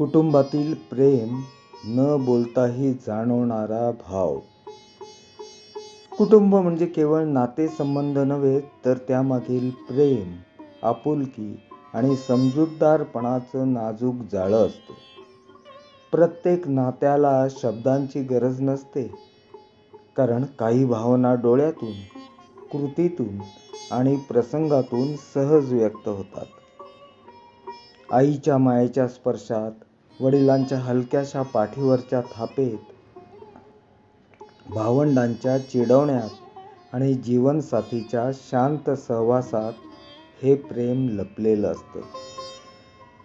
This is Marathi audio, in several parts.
कुटुंबातील प्रेम न बोलताही जाणवणारा भाव. कुटुंब म्हणजे केवळ नातेसंबंध नव्हे तर त्यामागील प्रेम आपुलकी आणि समजूतदारपणाचं नाजूक जाळं असतं. प्रत्येक नात्याला शब्दांची गरज नसते कारण काही भावना डोळ्यातून कृतीतून आणि प्रसंगातून सहज व्यक्त होतात. आईच्या मायेच्या स्पर्शात वडिलांच्या हलक्याशा पाठीवरच्या थापेत भावंडांच्या चिडवण्यात आणि जीवनसाथीच्या शांत सहवासात हे प्रेम लपलेलं असतं.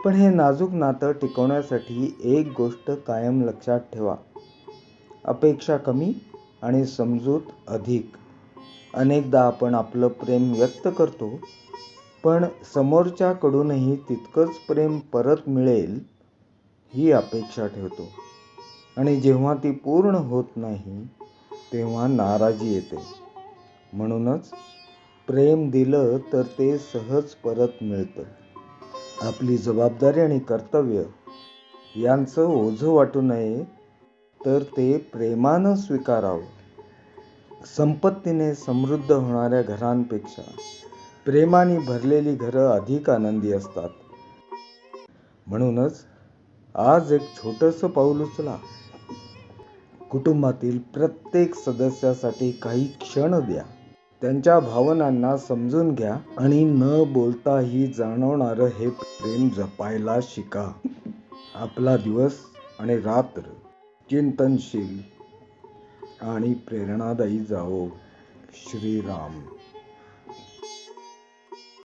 पण हे नाजूक नातं टिकवण्यासाठी एक गोष्ट कायम लक्षात ठेवा. अपेक्षा कमी आणि समजूत अधिक. अनेकदा आपण आपलं प्रेम व्यक्त करतो पण समोरच्याकडूनही तितकंच प्रेम परत मिळेल ही अपेक्षा ठेवतो. आणि जेव्हा ती पूर्ण होत नाही तेव्हा नाराजी येते. म्हणूनच प्रेम दिलं तर ते सहज परत मिळतं. आपली जबाबदारी आणि कर्तव्य यांचं ओझं वाटू नये तर ते प्रेमानं स्वीकारावं. संपत्तीने समृद्ध होणाऱ्या घरांपेक्षा प्रेमाने भरलेली घरं अधिक आनंदी असतात. म्हणूनच आज एक छोटंसं पाऊल उचला. कुटुंबातील प्रत्येक सदस्यासाठी काही क्षण द्या. त्यांच्या भावनांना समजून घ्या आणि न बोलताही जाणवणारं हे प्रेम जपायला शिका. आपला दिवस आणि रात्र चिंतनशील आणि प्रेरणादायी जावो. श्रीराम.